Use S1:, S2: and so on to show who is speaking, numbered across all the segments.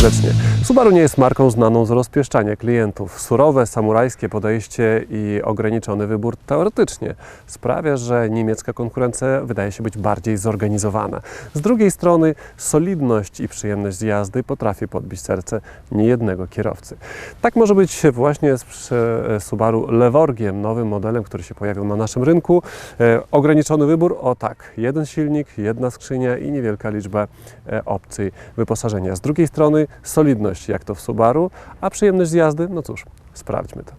S1: serdecznie. Subaru nie jest marką znaną z rozpieszczania klientów. Surowe, samurajskie podejście i ograniczony wybór teoretycznie sprawia, że niemiecka konkurencja wydaje się być bardziej zorganizowana. Z drugiej strony solidność i przyjemność z jazdy potrafi podbić serce niejednego kierowcy. Tak może być właśnie z przy- Subaru Levorgiem, nowym modelem, który się pojawił na naszym rynku. E, ograniczony wybór, o tak, jeden silnik, jedna skrzynia i niewielka liczba e, opcji wyposażenia. Z drugiej strony solidność, jak to w Subaru, a przyjemność z jazdy, no cóż, sprawdźmy to.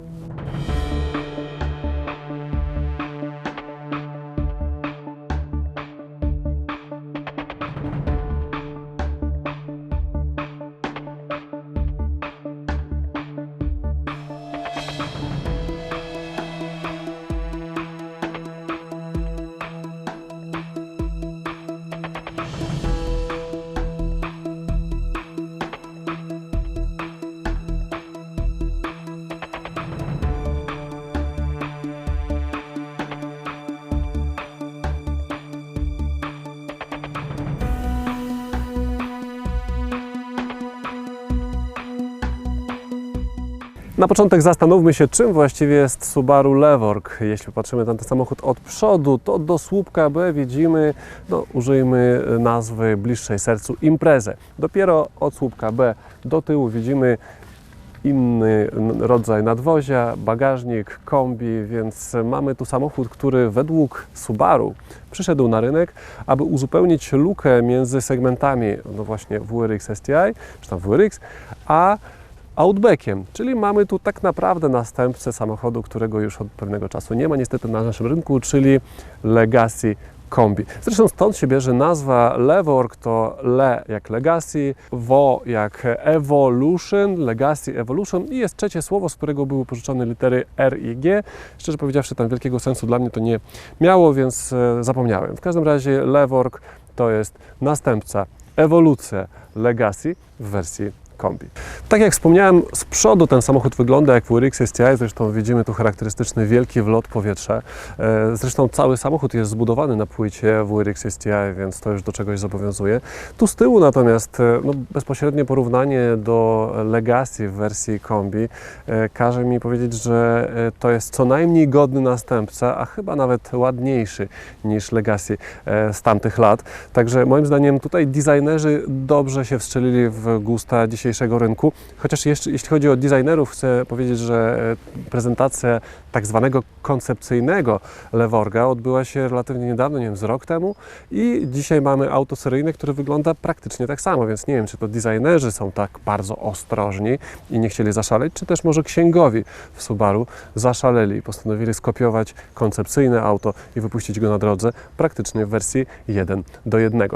S1: Na początek zastanówmy się, czym właściwie jest Subaru Levorg. Jeśli patrzymy na ten samochód od przodu, to do słupka B widzimy, no, użyjmy nazwy bliższej sercu, imprezę. Dopiero od słupka B do tyłu widzimy inny rodzaj nadwozia, bagażnik, kombi, więc mamy tu samochód, który według Subaru przyszedł na rynek, aby uzupełnić lukę między segmentami, no właśnie WRX STI, czy tam WRX, a Outbackiem, czyli mamy tu tak naprawdę następcę samochodu, którego już od pewnego czasu nie ma niestety na naszym rynku, czyli Legacy Kombi. Zresztą stąd się bierze nazwa Levorg, to Le jak Legacy, Wo jak Evolution, Legacy Evolution i jest trzecie słowo, z którego były pożyczone litery R i G. Szczerze powiedziawszy, tam wielkiego sensu dla mnie to nie miało, więc e, zapomniałem. W każdym razie Levorg to jest następca, ewolucja Legacy w wersji kombi. Tak jak wspomniałem, z przodu ten samochód wygląda jak WRX STI, zresztą widzimy tu charakterystyczny wielki wlot powietrza. E, Zresztą cały samochód jest zbudowany na płycie WRX STI, więc to już do czegoś zobowiązuje. Tu z tyłu natomiast e, no, bezpośrednie porównanie do Legacy w wersji kombi e, każe mi powiedzieć, że to jest co najmniej godny następca, a chyba nawet ładniejszy niż Legacy z tamtych lat. Także moim zdaniem tutaj designerzy dobrze się wstrzelili w gusta dzisiejszego rynku. Chociaż jeszcze, jeśli chodzi o designerów, chcę powiedzieć, że e, prezentacja tak zwanego koncepcyjnego Levorga odbyła się relatywnie niedawno, nie wiem, z rok temu i dzisiaj mamy auto seryjne, które wygląda praktycznie tak samo, więc nie wiem, czy to designerzy są tak bardzo ostrożni i nie chcieli zaszaleć, czy też może księgowi w Subaru zaszaleli i postanowili skopiować koncepcyjne auto i wypuścić go na drodze praktycznie w wersji 1 do 1. E,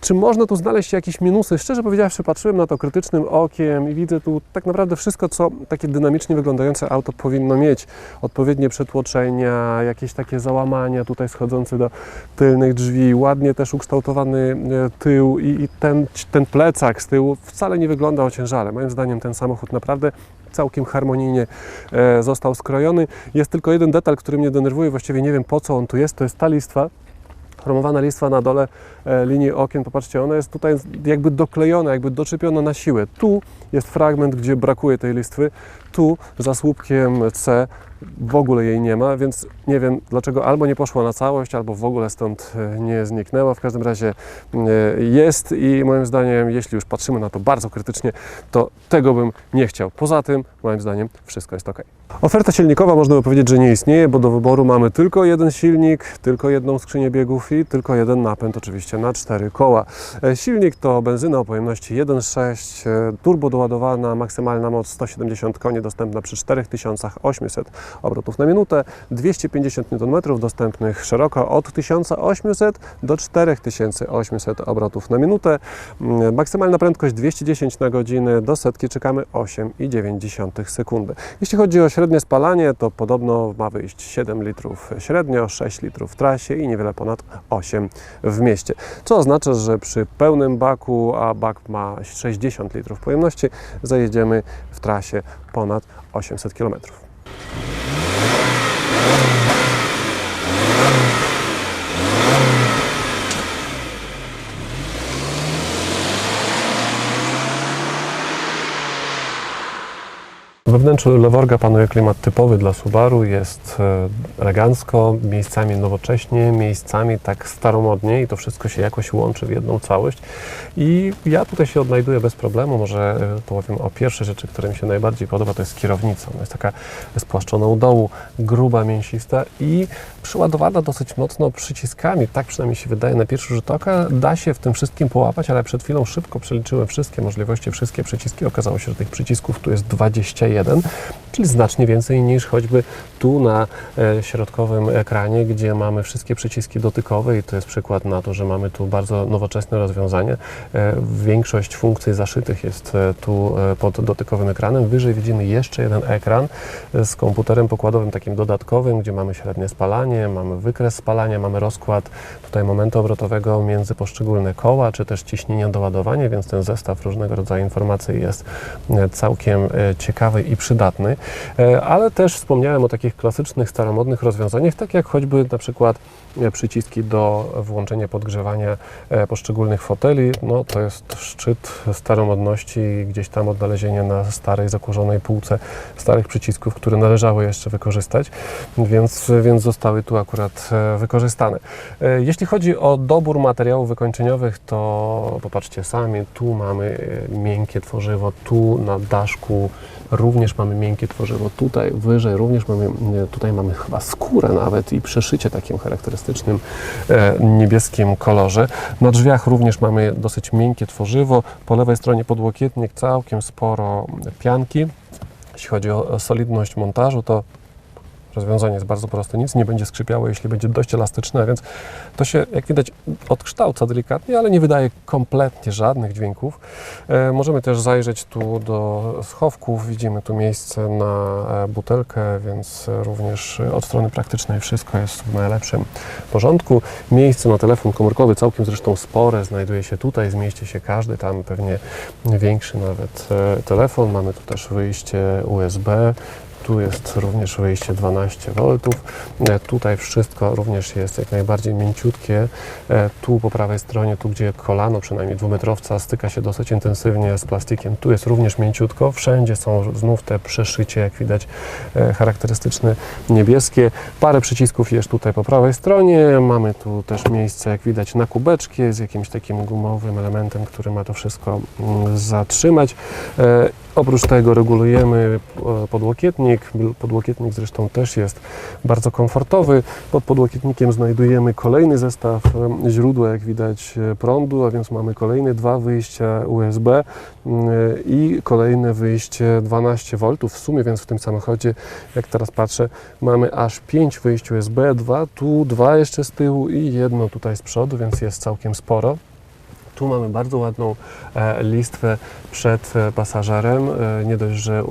S1: czy można tu znaleźć jakieś minusy? Szczerze powiedziawszy, patrzyłem na to krytycznym okiem i widzę tu tak naprawdę wszystko, co takie dynamicznie wyglądające auto powinno mieć. Odpowiednie przetłoczenia, jakieś takie załamania tutaj schodzące do tylnych drzwi, ładnie też ukształtowany e, tył i, i ten, ten plecak z tyłu wcale nie wygląda ociężale. Moim zdaniem ten samochód naprawdę całkiem harmonijnie e, został skrojony. Jest tylko jeden detal, który mnie denerwuje, właściwie nie wiem po co on tu jest, to jest ta listwa. Chromowana listwa na dole e, linii okien, popatrzcie, ona jest tutaj jakby doklejona, jakby doczepiona na siłę. Tu jest fragment, gdzie brakuje tej listwy, tu za słupkiem C w ogóle jej nie ma, więc nie wiem dlaczego albo nie poszła na całość, albo w ogóle stąd e, nie zniknęła. W każdym razie e, jest i moim zdaniem, jeśli już patrzymy na to bardzo krytycznie, to tego bym nie chciał. Poza tym, moim zdaniem, wszystko jest ok. Oferta silnikowa można by powiedzieć, że nie istnieje, bo do wyboru mamy tylko jeden silnik, tylko jedną skrzynię biegów i tylko jeden napęd, oczywiście na cztery koła. E, Silnik to benzyna o pojemności 1.6, e, turbo doładowana, maksymalna moc 170 koni, dostępna przy 4800 obrotów na minutę, 250 Nm dostępnych szeroko od 1800 do 4800 obrotów na minutę, Mm, maksymalna prędkość 210 na godzinę, do setki czekamy 8,9 sekundy. Jeśli chodzi o średnie spalanie, to podobno ma wyjść 7 litrów średnio, 6 litrów w trasie i niewiele ponad 8 w mieście. Co oznacza, że przy pełnym baku, a bak ma 60 litrów pojemności, zajedziemy w trasie ponad 800 km. We wnętrzu Leworga panuje klimat typowy dla Subaru, jest e, elegancko, miejscami nowocześnie, miejscami tak staromodnie i to wszystko się jakoś łączy w jedną całość. I ja tutaj się odnajduję bez problemu, może e, powiem o pierwszej rzeczy, która mi się najbardziej podoba, to jest kierownica. Ona jest taka spłaszczona u dołu, gruba, mięsista i przyładowana dosyć mocno przyciskami, tak przynajmniej się wydaje na pierwszy rzut oka. Da się w tym wszystkim połapać, ale przed chwilą szybko przeliczyłem wszystkie możliwości, wszystkie przyciski. Okazało się, że tych przycisków tu jest 21, 1. czyli znacznie więcej niż choćby tu na e, środkowym ekranie, gdzie mamy wszystkie przyciski dotykowe i to jest przykład na to, że mamy tu bardzo nowoczesne rozwiązanie. E, większość funkcji zaszytych jest e, tu pod dotykowym ekranem. Wyżej widzimy jeszcze jeden ekran z komputerem pokładowym takim dodatkowym, gdzie mamy średnie spalanie, mamy wykres spalania, mamy rozkład tutaj momentu obrotowego między poszczególne koła, czy też ciśnienia doładowania, więc ten zestaw różnego rodzaju informacji jest całkiem ciekawy i przydatny. E, Ale też wspomniałem o takich klasycznych, staromodnych rozwiązaniach, tak jak choćby na przykład e, przyciski do włączenia podgrzewania e, poszczególnych foteli. No, to jest szczyt staromodności, gdzieś tam odnalezienie na starej, zakurzonej półce starych przycisków, które należało jeszcze wykorzystać, więc, więc zostały tu akurat wykorzystane. Jeśli chodzi o dobór materiałów wykończeniowych, to popatrzcie sami, tu mamy miękkie tworzywo, tu na daszku również mamy miękkie tworzywo, tutaj wyżej również mamy, tutaj mamy chyba skórę nawet i przeszycie takim charakterystycznym e, niebieskim kolorze. Na drzwiach również mamy dosyć miękkie tworzywo, po lewej stronie podłokietnik, całkiem sporo pianki. Jeśli chodzi o solidność montażu, to rozwiązanie jest bardzo proste, nic nie będzie skrzypiało, jeśli będzie dość elastyczne, więc to się, jak widać, odkształca delikatnie, ale nie wydaje kompletnie żadnych dźwięków. E, możemy też zajrzeć tu do schowków, widzimy tu miejsce na e, butelkę, więc również od strony praktycznej wszystko jest w najlepszym porządku. Miejsce na telefon komórkowy, całkiem zresztą spore, znajduje się tutaj, zmieści się każdy, tam pewnie większy nawet e, telefon. Mamy tu też wyjście USB, tu jest również wyjście 12 V. Tutaj wszystko również jest jak najbardziej mięciutkie. E, Tu po prawej stronie, tu gdzie kolano przynajmniej dwumetrowca styka się dosyć intensywnie z plastikiem, tu jest również mięciutko. Wszędzie są znów te przeszycie, jak widać, e, charakterystyczne niebieskie. Parę przycisków jest tutaj po prawej stronie. Mamy tu też miejsce, jak widać, na kubeczki z jakimś takim gumowym elementem, który ma to wszystko mm, zatrzymać. E, Oprócz tego regulujemy e, podłokietnik. Podłokietnik zresztą też jest bardzo komfortowy. Pod podłokietnikiem znajdujemy kolejny zestaw źródła, jak widać, e, prądu, a więc mamy kolejne dwa wyjścia USB mm, i kolejne wyjście 12 V. W sumie więc w tym samochodzie, jak teraz patrzę, mamy aż 5 wyjść USB, dwa tu, dwa jeszcze z tyłu i jedno tutaj z przodu, więc jest całkiem sporo. Tu mamy bardzo ładną e, listwę przed e, pasażerem. Nie dość, że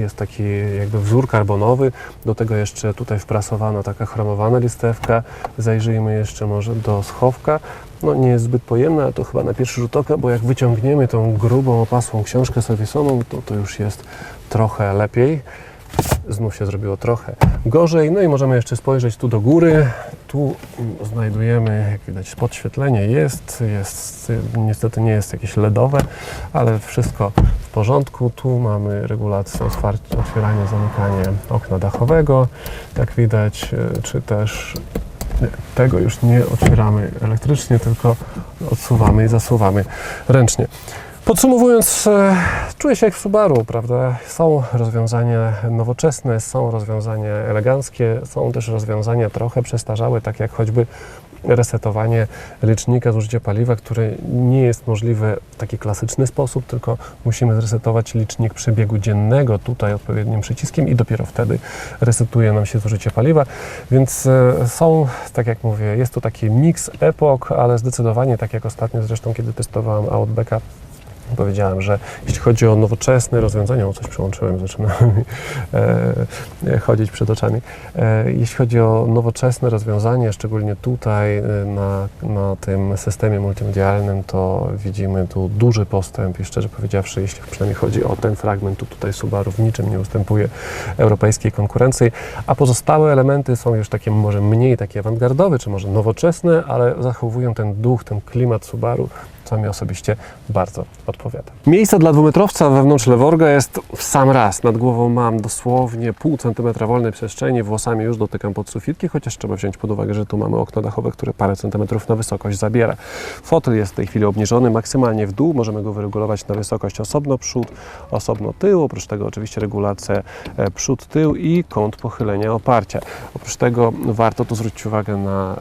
S1: jest taki jakby wzór karbonowy, do tego jeszcze tutaj wprasowana taka chromowana listewka. Zajrzyjmy jeszcze może do schowka. No nie jest zbyt pojemna, ale to chyba na pierwszy rzut oka, bo jak wyciągniemy tą grubą, opasłą książkę serwisową, to to już jest trochę lepiej. Znów się zrobiło trochę gorzej. No i możemy jeszcze spojrzeć tu do góry. Tu znajdujemy, jak widać, podświetlenie jest, jest, niestety nie jest jakieś LEDowe, ale wszystko w porządku. Tu mamy regulację otwarcia, otwierania, zamykania okna dachowego, jak widać, y, czy też tego już nie otwieramy elektrycznie, tylko odsuwamy i zasuwamy ręcznie. Podsumowując, e, czuję się jak w Subaru, prawda? Są rozwiązania nowoczesne, są rozwiązania eleganckie, są też rozwiązania trochę przestarzałe, tak jak choćby resetowanie licznika zużycia paliwa, które nie jest możliwe w taki klasyczny sposób, tylko musimy zresetować licznik przebiegu dziennego tutaj odpowiednim przyciskiem i dopiero wtedy resetuje nam się zużycie paliwa. Więc e, są, tak jak mówię, jest to taki miks epok, ale zdecydowanie, tak jak ostatnio zresztą, kiedy testowałem Outbacka, Powiedziałem, że jeśli chodzi o nowoczesne rozwiązania, o coś przyłączyłem, zaczyna mi e, chodzić przed oczami. E, jeśli chodzi o nowoczesne rozwiązanie, szczególnie tutaj e, na, na tym systemie multimedialnym, to widzimy tu duży postęp i szczerze powiedziawszy, jeśli przynajmniej chodzi o ten fragment, to tutaj Subaru w niczym nie ustępuje europejskiej konkurencji, a pozostałe elementy są już takie może mniej takie awangardowe, czy może nowoczesne, ale zachowują ten duch, ten klimat Subaru, co mi osobiście bardzo odpowiada. Miejsce dla dwumetrowca wewnątrz leworga jest w sam raz. Nad głową mam dosłownie pół centymetra wolnej przestrzeni, włosami już dotykam pod sufitki, chociaż trzeba wziąć pod uwagę, że tu mamy okno dachowe, które parę centymetrów na wysokość zabiera. Fotel jest w tej chwili obniżony maksymalnie w dół, możemy go wyregulować na wysokość osobno przód, osobno tył, oprócz tego oczywiście regulacja e, przód, tył i kąt pochylenia oparcia. Oprócz tego warto tu zwrócić uwagę na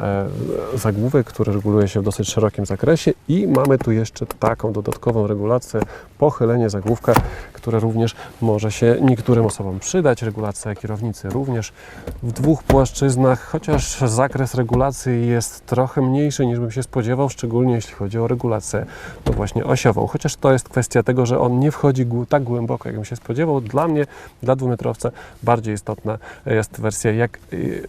S1: e, zagłówek, który reguluje się w dosyć szerokim zakresie i mamy tu jeszcze taką dodatkową regulację pochylenie zagłówka, które również może się niektórym osobom przydać. Regulacja kierownicy również w dwóch płaszczyznach, chociaż zakres regulacji jest trochę mniejszy niż bym się spodziewał, szczególnie jeśli chodzi o regulację no właśnie osiową. Chociaż to jest kwestia tego, że on nie wchodzi tak głęboko, jakbym się spodziewał. Dla mnie, dla dwumetrowca bardziej istotna jest wersja, jak,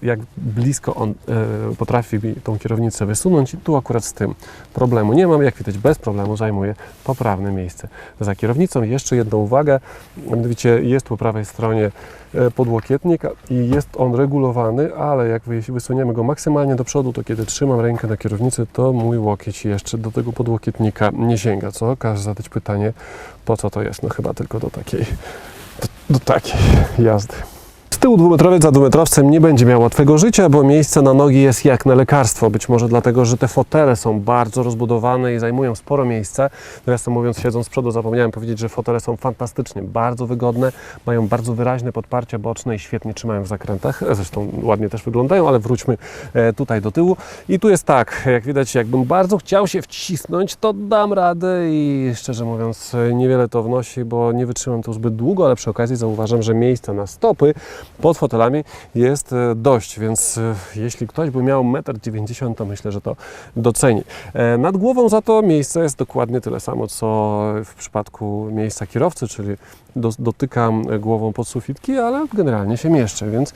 S1: jak blisko on e, potrafi tą kierownicę wysunąć i tu akurat z tym problemu nie mam. Jak widać, bez problemu zajmuje poprawne miejsce za kierownicą. Jeszcze jedną uwagę, mianowicie jest po prawej stronie e, podłokietnik i jest on regulowany, ale jak wy- wysuniemy go maksymalnie do przodu, to kiedy trzymam rękę na kierownicy, to mój łokieć jeszcze do tego podłokietnika nie sięga. Co każe zadać pytanie, po co to jest? No chyba tylko do takiej, do, do takiej jazdy. Tyłu dwumetrowiec za dwumetrowcem nie będzie miał łatwego życia, bo miejsce na nogi jest jak na lekarstwo. Być może dlatego, że te fotele są bardzo rozbudowane i zajmują sporo miejsca. Nawiasem mówiąc, siedząc z przodu, zapomniałem powiedzieć, że fotele są fantastycznie, bardzo wygodne, mają bardzo wyraźne podparcia boczne i świetnie trzymają w zakrętach. Zresztą ładnie też wyglądają, ale wróćmy e, tutaj do tyłu. I tu jest tak, jak widać, jakbym bardzo chciał się wcisnąć, to dam radę i szczerze mówiąc, niewiele to wnosi, bo nie wytrzymam tu zbyt długo, ale przy okazji zauważam, że miejsca na stopy pod fotelami jest e, dość, więc e, jeśli ktoś by miał 1,90 m, to myślę, że to doceni. E, Nad głową za to miejsce jest dokładnie tyle samo, co w przypadku miejsca kierowcy, czyli do, dotykam głową pod sufitki, ale generalnie się mieszczę, więc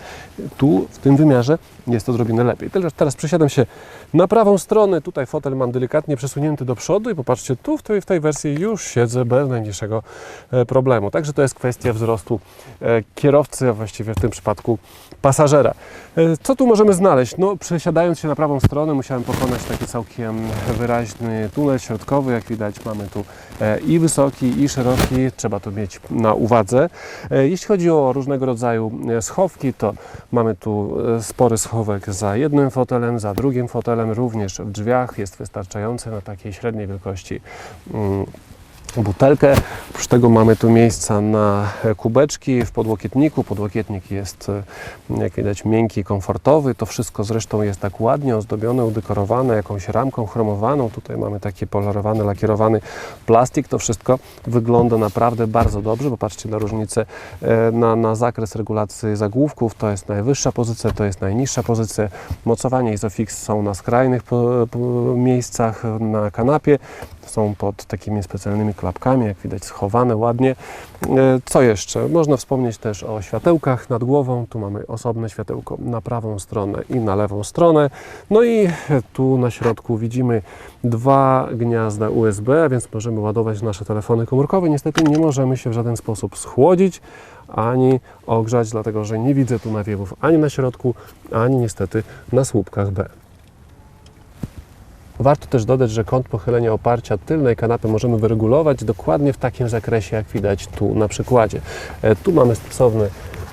S1: tu w tym wymiarze jest to odrobinę lepiej. Teraz, teraz przesiadam się na prawą stronę, tutaj fotel mam delikatnie przesunięty do przodu i popatrzcie, tu w tej, w tej wersji już siedzę bez najmniejszego e, problemu. Także to jest kwestia wzrostu e, kierowcy, a właściwie w tym przypadku pasażera. E, Co tu możemy znaleźć? No, przesiadając się na prawą stronę, musiałem pokonać taki całkiem wyraźny tunel środkowy. Jak widać, mamy tu i wysoki, i szeroki. Trzeba to mieć na uwadze. E, Jeśli chodzi o różnego rodzaju e, schowki, to mamy tu e, spory schowek za jednym fotelem, za drugim fotelem, również w drzwiach jest wystarczający na takiej średniej wielkości mm, butelkę. Oprócz tego mamy tu miejsca na e, kubeczki w podłokietniku. Podłokietnik jest, e, jak widać, miękki, komfortowy. To wszystko zresztą jest tak ładnie ozdobione, udekorowane jakąś ramką chromowaną. Tutaj mamy taki polarowany, lakierowany plastik. To wszystko wygląda naprawdę bardzo dobrze. Popatrzcie na różnicę e, na, na zakres regulacji zagłówków. To jest najwyższa pozycja, to jest najniższa pozycja. Mocowanie Isofix są na skrajnych miejscach na kanapie są pod takimi specjalnymi klapkami, jak widać schowane ładnie. E, Co jeszcze? Można wspomnieć też o światełkach nad głową. Tu mamy osobne światełko na prawą stronę i na lewą stronę. No i tu na środku widzimy dwa gniazda USB, a więc możemy ładować nasze telefony komórkowe. Niestety nie możemy się w żaden sposób schłodzić ani ogrzać, dlatego że nie widzę tu nawiewów ani na środku, ani niestety na słupkach B. Warto też dodać, że kąt pochylenia oparcia tylnej kanapy możemy wyregulować dokładnie w takim zakresie, jak widać tu na przykładzie. E, Tu mamy stosowny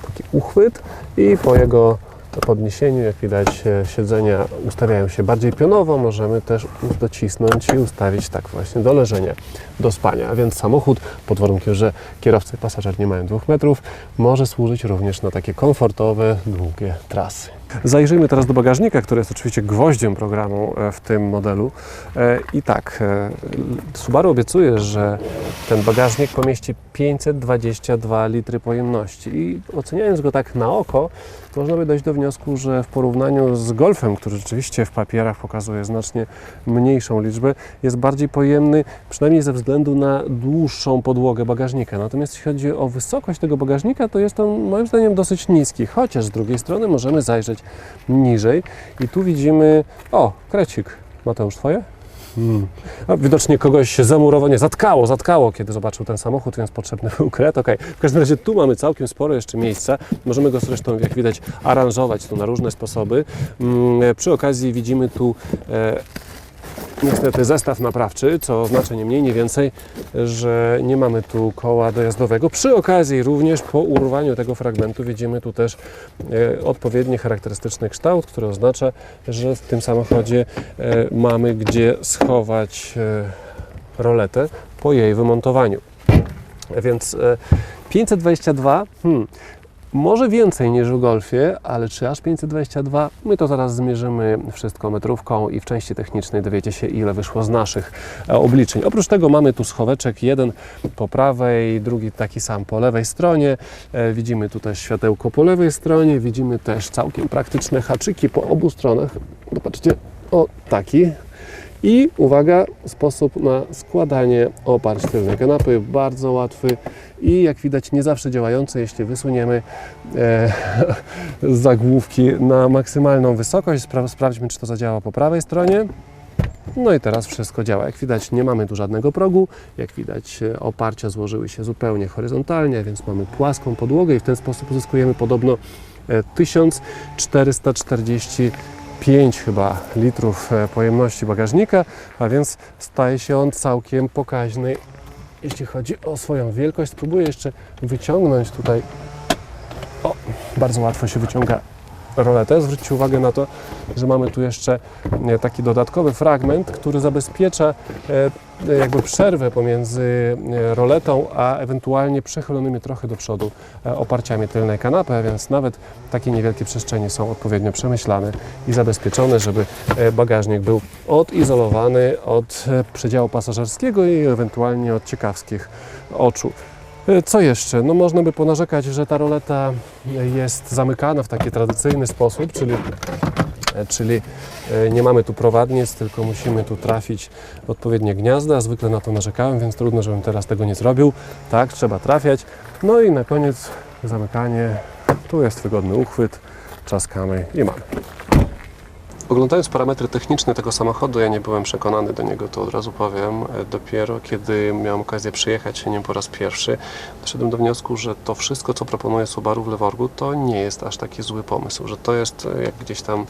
S1: taki uchwyt i po jego podniesieniu, jak widać, e, siedzenia ustawiają się bardziej pionowo. Możemy też docisnąć i ustawić tak właśnie do leżenia, do spania. A więc samochód, pod warunkiem, że kierowca i pasażer nie mają dwóch metrów, może służyć również na takie komfortowe, długie trasy. Zajrzyjmy teraz do bagażnika, który jest oczywiście gwoździem programu e, w tym modelu. E, I tak, e, Subaru obiecuje, że ten bagażnik pomieści 522 litry pojemności. I oceniając go tak na oko, można by dojść do wniosku, że w porównaniu z Golfem, który rzeczywiście w papierach pokazuje znacznie mniejszą liczbę, jest bardziej pojemny, przynajmniej ze względu na dłuższą podłogę bagażnika. Natomiast jeśli chodzi o wysokość tego bagażnika, to jest on moim zdaniem dosyć niski, chociaż z drugiej strony możemy zajrzeć niżej i tu widzimy, o, krecik. Mateusz, twoje? Hmm. A widocznie kogoś się zamurowo, nie, zatkało, zatkało, kiedy zobaczył ten samochód, więc potrzebny był kret. Okay. W każdym razie tu mamy całkiem sporo jeszcze miejsca. Możemy go zresztą, jak widać, aranżować tu na różne sposoby. Mm, przy okazji widzimy tu e, niestety zestaw naprawczy, co oznacza nie mniej, nie więcej, że nie mamy tu koła dojazdowego. Przy okazji również po urwaniu tego fragmentu widzimy tu też e, odpowiedni charakterystyczny kształt, który oznacza, że w tym samochodzie e, mamy gdzie schować e, roletę po jej wymontowaniu. Więc e, 522, hmm, może więcej niż w Golfie, ale czy aż 522? My to zaraz zmierzymy wszystko metrówką i w części technicznej dowiecie się, ile wyszło z naszych e, obliczeń. Oprócz tego mamy tu schoweczek, jeden po prawej, drugi taki sam po lewej stronie. E, Widzimy tu też światełko po lewej stronie, widzimy też całkiem praktyczne haczyki po obu stronach. Zobaczcie, o taki. I uwaga, sposób na składanie oparć tylnej kanapy, bardzo łatwy i jak widać nie zawsze działający, jeśli wysuniemy e, zagłówki na maksymalną wysokość. Spra sprawdźmy, czy to zadziała po prawej stronie. No i teraz wszystko działa. Jak widać, nie mamy tu żadnego progu. Jak widać, e, oparcia złożyły się zupełnie horyzontalnie, więc mamy płaską podłogę i w ten sposób uzyskujemy podobno e, 1440 5 chyba litrów e, pojemności bagażnika, a więc staje się on całkiem pokaźny, jeśli chodzi o swoją wielkość. Spróbuję jeszcze wyciągnąć tutaj. O, bardzo łatwo się wyciąga roletę. Zwróćcie uwagę na to, że mamy tu jeszcze e, taki dodatkowy fragment, który zabezpiecza e, jakby przerwę pomiędzy e, roletą, a ewentualnie przechylonymi trochę do przodu e, oparciami tylnej kanapy, więc nawet takie niewielkie przestrzenie są odpowiednio przemyślane i zabezpieczone, żeby e, bagażnik był odizolowany od e, przedziału pasażerskiego i ewentualnie od ciekawskich oczu. E, Co jeszcze? No można by ponarzekać, że ta roleta jest zamykana w taki tradycyjny sposób, czyli, e, czyli e, nie mamy tu prowadnic, tylko musimy tu trafić w odpowiednie gniazda. Zwykle na to narzekałem, więc trudno, żebym teraz tego nie zrobił. Tak, trzeba trafiać. No i na koniec zamykanie. Tu jest wygodny uchwyt, czaskamy i mamy. Oglądając parametry techniczne tego samochodu, ja nie byłem przekonany do niego, to od razu powiem. E, Dopiero kiedy miałem okazję przyjechać się nim po raz pierwszy, doszedłem do wniosku, że to wszystko, co proponuje Subaru w Leworgu, to nie jest aż taki zły pomysł, że to jest, e, jak gdzieś tam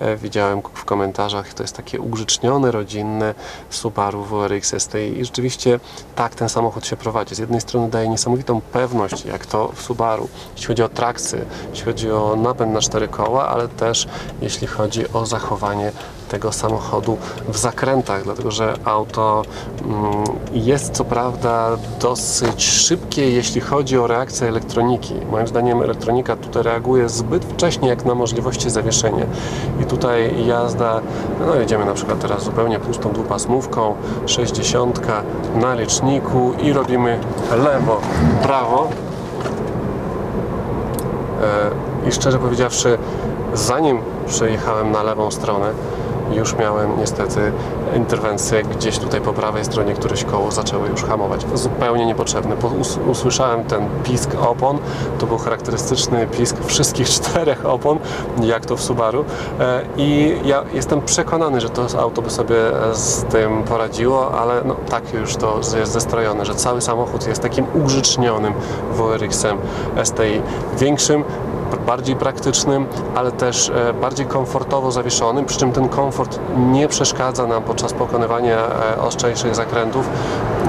S1: e, widziałem w komentarzach, to jest takie ugrzecznione, rodzinne Subaru WRX STI i rzeczywiście tak ten samochód się prowadzi. Z jednej strony daje niesamowitą pewność, jak to w Subaru, jeśli chodzi o traksy, jeśli chodzi o napęd na cztery koła, ale też jeśli chodzi o zachowanie tego samochodu w zakrętach, dlatego że auto mm, jest co prawda dosyć szybkie, jeśli chodzi o reakcję elektroniki. Moim zdaniem elektronika tutaj reaguje zbyt wcześnie jak na możliwości zawieszenia. I tutaj jazda, no jedziemy na przykład teraz zupełnie pustą dwupasmówką, 60 na liczniku i robimy lewo, prawo. E, I szczerze powiedziawszy, zanim przejechałem na lewą stronę, już miałem niestety interwencję gdzieś tutaj po prawej stronie, któreś koło zaczęły już hamować. Zupełnie niepotrzebne. Po- us- Usłyszałem ten pisk opon, to był charakterystyczny pisk wszystkich czterech opon, jak to w Subaru. E, I ja jestem przekonany, że to auto by sobie e, z tym poradziło, ale no, tak już to jest zestrojone, że cały samochód jest takim ugrzecznionym WRX-em STI. Większym, bardziej praktycznym, ale też e, bardziej komfortowo zawieszonym, przy czym ten komfort nie przeszkadza nam podczas pokonywania e, ostrzejszych zakrętów,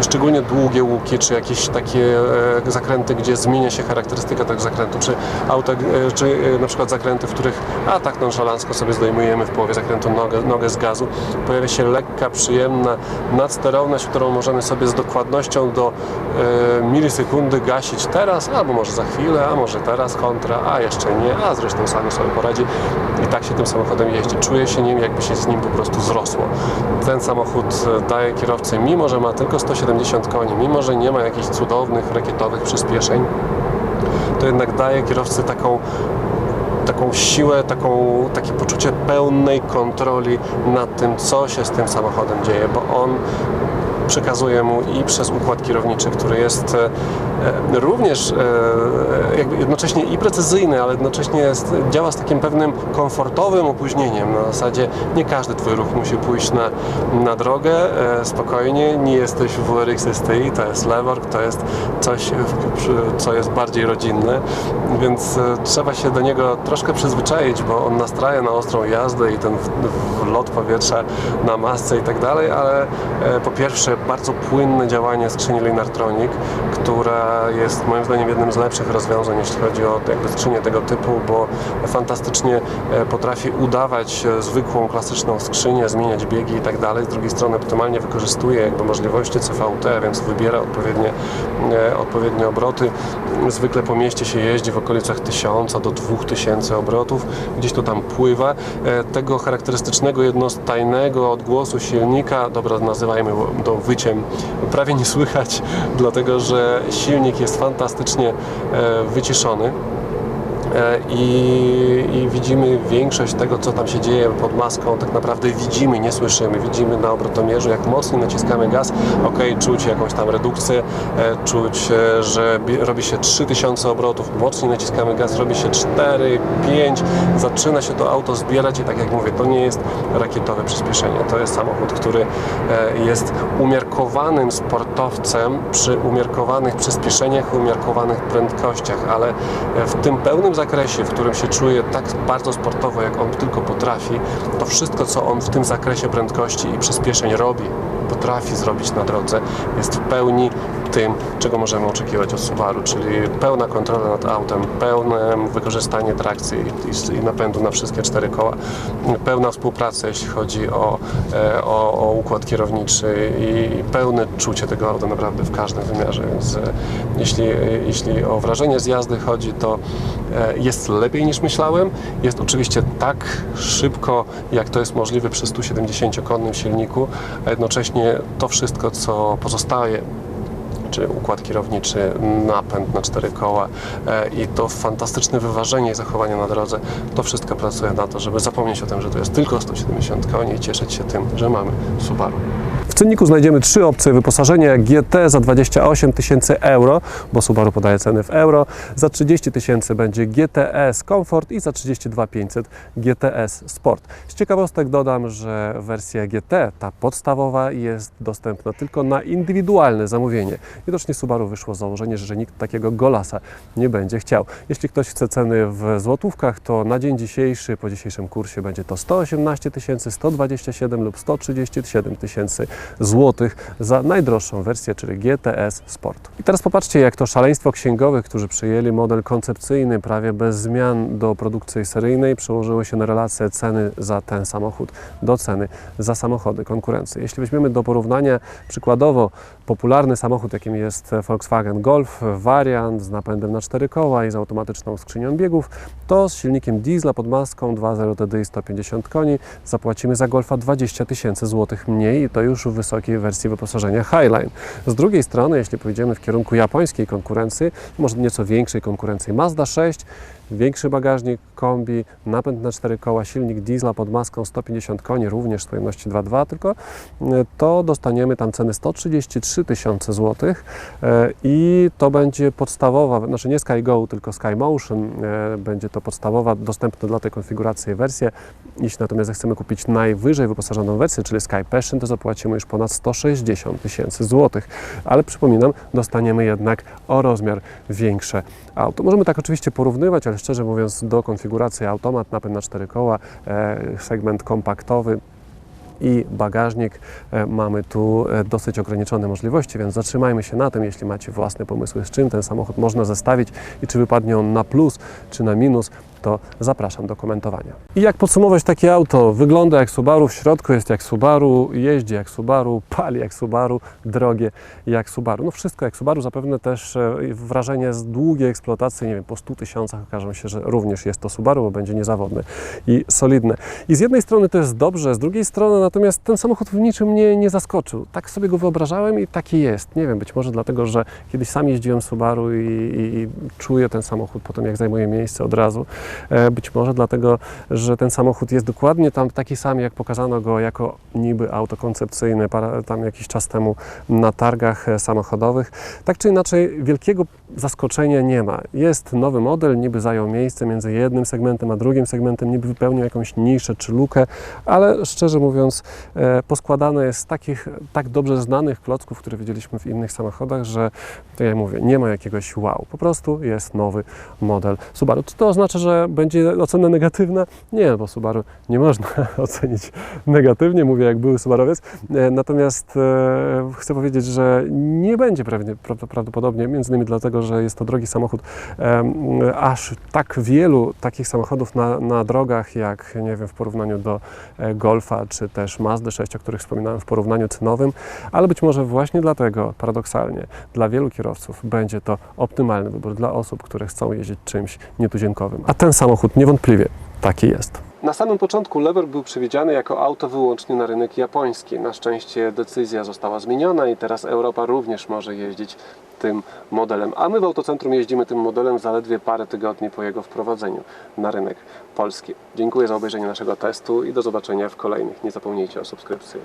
S1: szczególnie długie łuki, czy jakieś takie e, zakręty, gdzie zmienia się charakterystyka tego zakrętu, czy e, czy e, na przykład zakręty, w których a tak nonszalancko sobie zdejmujemy w połowie zakrętu nogę, nogę z gazu, pojawia się lekka, przyjemna nadsterowność, którą możemy sobie z dokładnością do milisekundy gasić teraz, albo może za chwilę, a może teraz kontra, a jeszcze nie, a zresztą sami sobie poradzi i tak się tym samochodem jeździ. Czuję się nim, jakby się z nim po prostu zrosło. Ten samochód daje kierowcy, mimo że ma tylko 170 koni, mimo że nie ma jakichś cudownych, rakietowych przyspieszeń, to jednak daje kierowcy taką taką siłę, taką, takie poczucie pełnej kontroli nad tym, co się z tym samochodem dzieje, bo on przekazuje mu i przez układ kierowniczy, który jest e, e, również e, jakby jednocześnie i precyzyjny, ale jednocześnie jest, działa z takim pewnym komfortowym opóźnieniem. Na zasadzie nie każdy Twój ruch musi pójść na, na drogę spokojnie, nie jesteś w WRX STI, to jest Levorg, to jest coś, co jest bardziej rodzinne, więc trzeba się do niego troszkę przyzwyczaić, bo on nastraja na ostrą jazdę i ten lot powietrza na masce i tak dalej, ale po pierwsze bardzo płynne działanie skrzyni Linartronic, która jest moim zdaniem jednym z lepszych rozwiązań, jeśli chodzi o jakby skrzynię tego typu, bo fantastycznie e, potrafi udawać e, zwykłą, klasyczną skrzynię, zmieniać biegi i tak dalej. Z drugiej strony optymalnie wykorzystuje jakby możliwości CVT, więc wybiera odpowiednie, e, odpowiednie obroty. Zwykle po mieście się jeździ w okolicach 1000 do 2000 obrotów, gdzieś to tam pływa. Tego charakterystycznego, jednostajnego odgłosu silnika, dobra, nazywajmy to wyciem, prawie nie słychać, dlatego że silnik jest fantastycznie e, wyciszony. E, I, I widzimy większość tego, co tam się dzieje pod maską, tak naprawdę widzimy, nie słyszymy. Widzimy na obrotomierzu, jak mocniej naciskamy gaz, ok, czuć jakąś tam redukcję, e, czuć, e, że robi się 3000 obrotów, mocniej naciskamy gaz, robi się 4, 5, zaczyna się to auto zbierać i tak jak mówię, to nie jest rakietowe przyspieszenie, to jest samochód, który jest umiarkowanym sportowcem przy umiarkowanych przyspieszeniach, umiarkowanych prędkościach, ale w tym pełnym zakresie, w którym się czuje tak bardzo sportowo, jak on tylko potrafi, to wszystko, co on w tym zakresie prędkości i przyspieszeń robi, potrafi zrobić na drodze, jest w pełni tym, czego możemy oczekiwać od Subaru, czyli pełna kontrola nad autem, pełne wykorzystanie trakcji i, napędu na wszystkie cztery koła, pełna współpraca, jeśli chodzi o, e, o, o układ kierowniczy i pełne czucie tego auta naprawdę w każdym wymiarze, więc e, jeśli, jeśli o wrażenie z jazdy chodzi, to e, jest lepiej niż myślałem. Jest oczywiście tak szybko, jak to jest możliwe przy 170-konnym silniku, a jednocześnie to wszystko, co pozostaje czy układ kierowniczy, napęd na cztery koła e, i to fantastyczne wyważenie i zachowanie na drodze, to wszystko pracuje na to, żeby zapomnieć o tym, że to jest tylko 170 koni i cieszyć się tym, że mamy Subaru. Cenniku znajdziemy trzy opcje wyposażenia GT za 28 tysięcy euro, bo Subaru podaje ceny w euro, za 30 tysięcy będzie GTS Comfort i za 32 500 GTS Sport. Z ciekawostek dodam, że wersja GT, ta podstawowa, jest dostępna tylko na indywidualne zamówienie. Widocznie Subaru wyszło z założenia, że nikt takiego golasa nie będzie chciał. Jeśli ktoś chce ceny w złotówkach, to na dzień dzisiejszy, po dzisiejszym kursie będzie to 118 tysięcy, 127 lub 137 tysięcy złotych za najdroższą wersję, czyli GTS Sport. I teraz popatrzcie, jak to szaleństwo księgowych, którzy przyjęli model koncepcyjny prawie bez zmian do produkcji seryjnej, przełożyło się na relację ceny za ten samochód do ceny za samochody konkurencji. Jeśli weźmiemy do porównania przykładowo popularny samochód, jakim jest Volkswagen Golf, wariant z napędem na cztery koła i z automatyczną skrzynią biegów, to z silnikiem diesla pod maską 2.0 TDI 150 koni zapłacimy za Golfa 20 tysięcy złotych mniej i to już w wysokiej wersji wyposażenia Highline. Z drugiej strony, jeśli pójdziemy w kierunku japońskiej konkurencji, może nieco większej konkurencji, Mazda 6, większy bagażnik, kombi, napęd na cztery koła, silnik diesla pod maską 150 koni, również z pojemności 2.2, tylko e, to dostaniemy tam ceny 133 tysiące złotych e, i to będzie podstawowa, znaczy nie SkyGo, tylko SkyMotion, e, będzie to podstawowa, dostępna dla tej konfiguracji wersja. Jeśli natomiast chcemy kupić najwyżej wyposażoną wersję, czyli Sky Passion, to zapłacimy już ponad 160 tysięcy złotych. Ale przypominam, dostaniemy jednak o rozmiar większe auto. Możemy tak oczywiście porównywać, ale szczerze mówiąc do konfiguracji automat, napęd na cztery koła, e, segment kompaktowy, i bagażnik. E, Mamy tu e, dosyć ograniczone możliwości, więc zatrzymajmy się na tym, jeśli macie własne pomysły, z czym ten samochód można zestawić i czy wypadnie on na plus, czy na minus, to zapraszam do komentowania. I jak podsumować takie auto? Wygląda jak Subaru, w środku jest jak Subaru, jeździ jak Subaru, pali jak Subaru, drogie jak Subaru. No wszystko jak Subaru, zapewne też e, wrażenie z długiej eksploatacji, nie wiem, po 100 tysiącach okaże się, że również jest to Subaru, bo będzie niezawodne i solidne. I z jednej strony to jest dobrze, z drugiej strony natomiast ten samochód w niczym mnie nie zaskoczył. Tak sobie go wyobrażałem i taki jest. Nie wiem, być może dlatego, że kiedyś sam jeździłem Subaru i, i, i czuję ten samochód potem, jak zajmuje miejsce od razu. E, Być może dlatego, że ten samochód jest dokładnie tam taki sam, jak pokazano go jako niby auto koncepcyjne tam jakiś czas temu na targach e, samochodowych. Tak czy inaczej, wielkiego zaskoczenia nie ma. Jest nowy model, niby zajął miejsce między jednym segmentem a drugim segmentem, niby wypełnił jakąś niszę czy lukę, ale szczerze mówiąc, e, poskładane jest z takich tak dobrze znanych klocków, które widzieliśmy w innych samochodach, że tak jak mówię, nie ma jakiegoś wow. Po prostu jest nowy model Subaru. To oznacza, że będzie ocena negatywna? Nie, bo Subaru nie można ocenić negatywnie, mówię jak były Subarowiec. E, Natomiast e, chcę powiedzieć, że nie będzie pewnie, pra- prawdopodobnie, między innymi dlatego, że jest to drogi samochód, aż tak wielu takich samochodów na, na drogach, jak nie wiem, w porównaniu do e, Golfa, czy też Mazdy 6, o których wspominałem w porównaniu cenowym, ale być może właśnie dlatego, paradoksalnie, dla wielu kierowców będzie to optymalny wybór dla osób, które chcą jeździć czymś nietuzinkowym. A ten samochód niewątpliwie taki jest. Na samym początku Lever był przewidziany jako auto wyłącznie na rynek japoński. Na szczęście decyzja została zmieniona i teraz Europa również może jeździć tym modelem. A my w Autocentrum jeździmy tym modelem zaledwie parę tygodni po jego wprowadzeniu na rynek polski. Dziękuję za obejrzenie naszego testu i do zobaczenia w kolejnych. Nie zapomnijcie o subskrypcji.